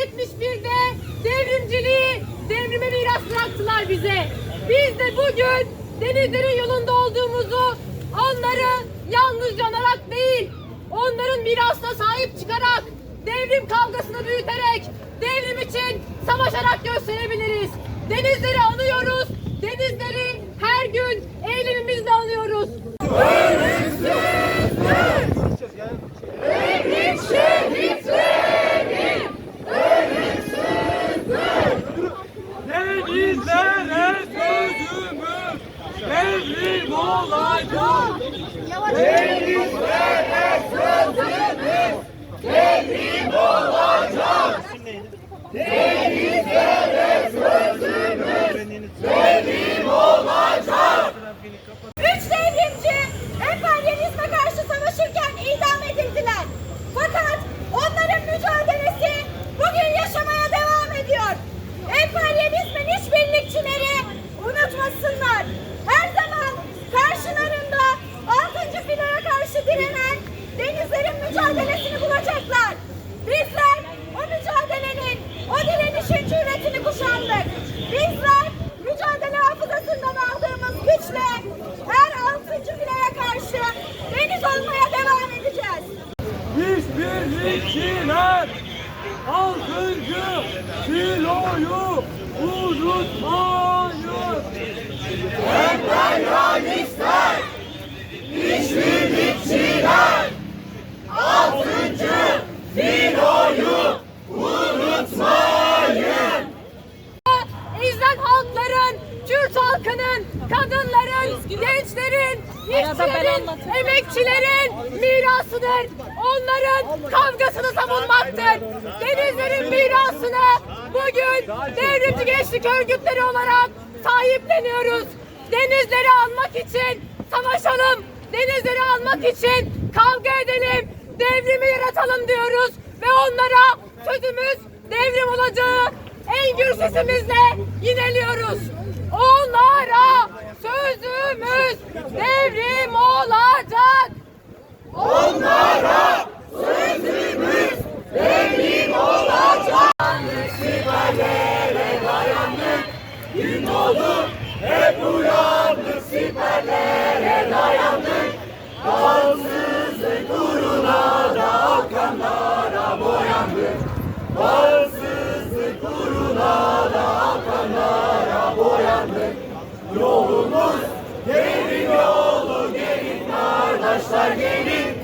71'de devrimciliği devrime miras bıraktılar bize. Biz de bugün denizlerin yolunda olduğumuzu onları yalnızca anarak değil, onların mirasına sahip çıkarak, devrim kavgasını büyüterek, devrim için savaşarak gösterebiliriz. Denizleri anıyoruz, denizleri her gün eylemimizle anıyoruz. Devrim Denizlere sözümüz devrim olacak. Üç devrimci emperyalizme karşı savaşırken idam edildiler. Fakat onların mücadelesi bugün yaşamaya devam ediyor. Emperyalizmin işbirlikçileri unutmasınlar. Her zaman karşılarında 6. filoya karşı direnen denizlerin mücadelesini bulacaklar. Bizler o mücadelenin, o direnişin cüretini kuşandık. Bizler mücadele hafızasından aldığımız güçle her 6. filoya karşı deniz olmaya devam edeceğiz. İşbirlikçiler altıncı filoyu unutmayın. İzlen emekçilerin mirasıdır. Onların kavgasını savunmaktır. Denizlerin mirasını bugün devrimci gençlik örgütleri olarak sahipleniyoruz. Denizleri almak için savaşalım. Denizleri almak için kavga edelim. Devrimi yaratalım diyoruz. Ve onlara sözümüz devrim olacağı en gür sesimizle yineliyoruz. Onlara sözümüz devrim olacak. Onlara sözümüz devrim olacak. Siperlere dayandık, gün oldu Yolumuz devrim yolu gelin kardeşler gelin.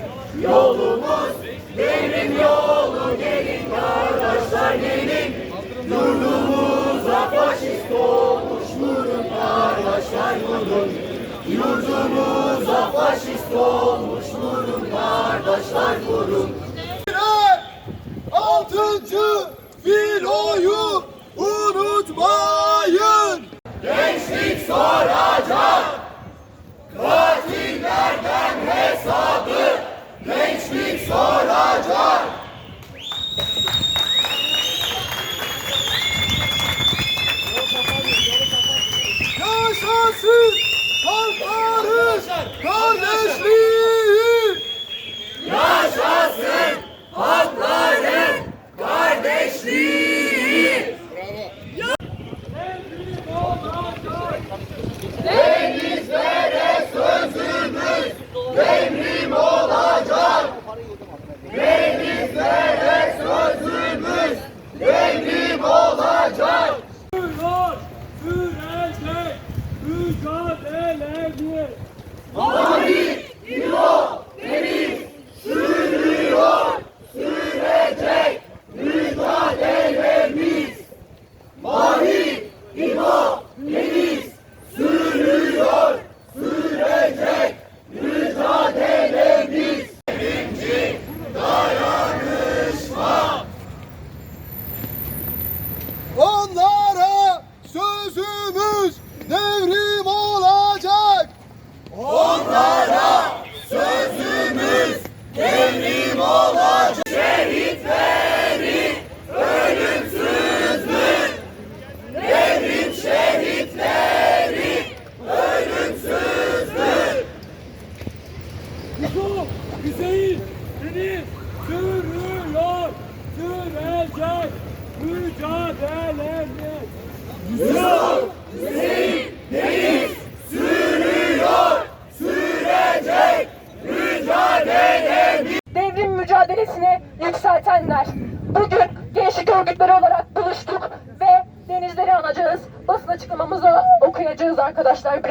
Yolumuz devrim yolu gelin kardeşler gelin. Yurdumuza faşist olmuş vurun kardeşler vurun. Yurdumuza faşist olmuş vurun kardeşler vurun. Altıncı filoyu unutmayın. Gençlik soracak katillerden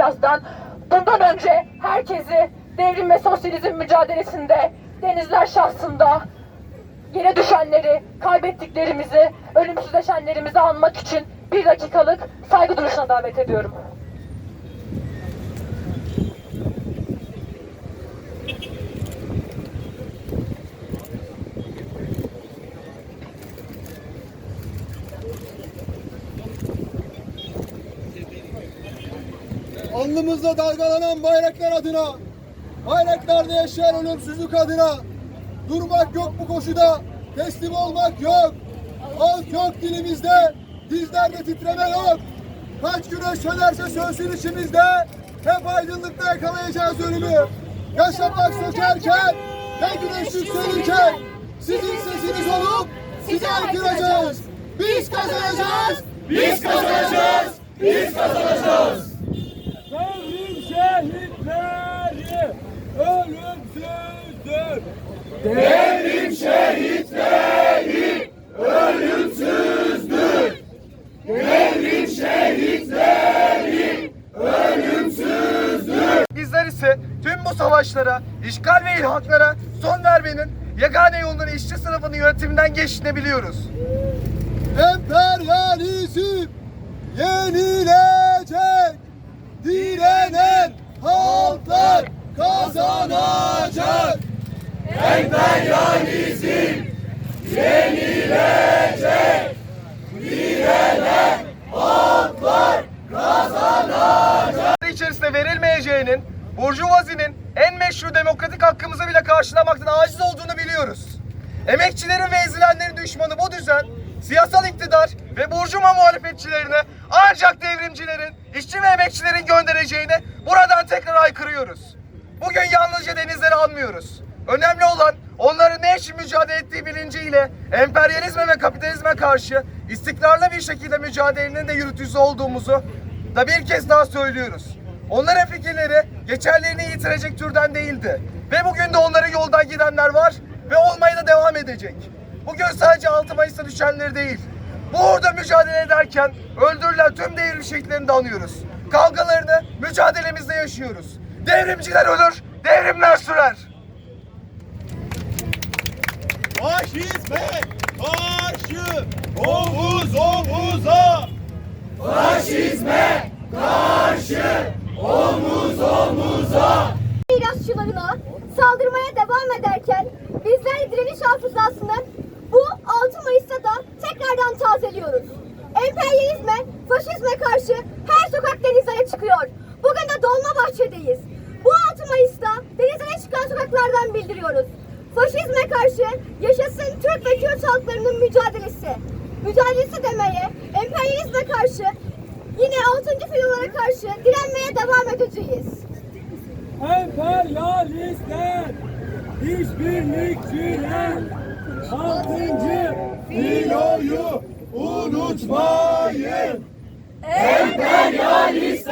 birazdan. Bundan önce herkesi devrim ve sosyalizm mücadelesinde denizler şahsında yere düşenleri, kaybettiklerimizi, ölümsüzleşenlerimizi anmak için bir dakikalık saygı duruşuna davet ediyorum. Alnımızda dalgalanan bayraklar adına, bayraklarda yaşayan ölümsüzlük adına, durmak yok bu koşuda, teslim olmak yok. Halk yok dilimizde, dizlerde titreme yok. Kaç güneş sönerse sönsün içimizde, hep aydınlıkta yakalayacağız ölümü. Yaşamak sökerken, ne güneş yükselirken, sizin sesiniz olup size haykıracağız. Biz kazanacağız, biz kazanacağız, biz kazanacağız. Devrim şehitleri ölümsüzdür. Bizler ise tüm bu savaşlara, işgal ve ilhaklara son vermenin yegane yolunu işçi sınıfının yönetiminden geçtiğini biliyoruz. Emperyalizm yenilecek. Direnen halklar kazanacak. İçerisinde verilmeyeceğinin, Burjuvazinin en meşru demokratik hakkımızı bile karşılamaktan aciz olduğunu biliyoruz. Emekçilerin ve ezilenlerin düşmanı bu düzen, siyasal iktidar ve burjuva muhalefetçilerine ancak devrimcilerin, işçi ve emekçilerin göndereceğini buradan tekrar aykırıyoruz. Bugün yalnızca denizleri almıyoruz. Önemli olan onların ne için mücadele ettiği bilinciyle emperyalizme ve kapitalizme karşı istikrarlı bir şekilde mücadelenin de yürütücüsü olduğumuzu da bir kez daha söylüyoruz. Onların fikirleri geçerlerini yitirecek türden değildi. Ve bugün de onların yoldan gidenler var ve olmaya da devam edecek. Bugün sadece 6 Mayıs'ta düşenleri değil, bu uğurda mücadele ederken öldürülen tüm devrim şehitlerini de anıyoruz. Kavgalarını mücadelemizde yaşıyoruz. Devrimciler ölür, devrimler sürer. Faşizme karşı omuz omuza. mirasçılarına saldırmaya devam ederken bizler direniş hafızasını bu 6 Mayıs'ta da tekrardan tazeliyoruz. Emperyalizme, faşizme karşı her sokak denizlere çıkıyor. Bugün de Dolmabahçe'deyiz. Bu 6 Mayıs'ta denizlere çıkan sokaklardan bildiriyoruz. Faşizme karşı yaşasın Türk ve Kürt halklarının mücadelesi. Mücadelesi demeye, emperyalizme karşı yine 6. filolara karşı direnmeye devam edeceğiz. Emperyalistler, işbirlikçiler, altıncı Filoyu unutmayın. Emperyalizm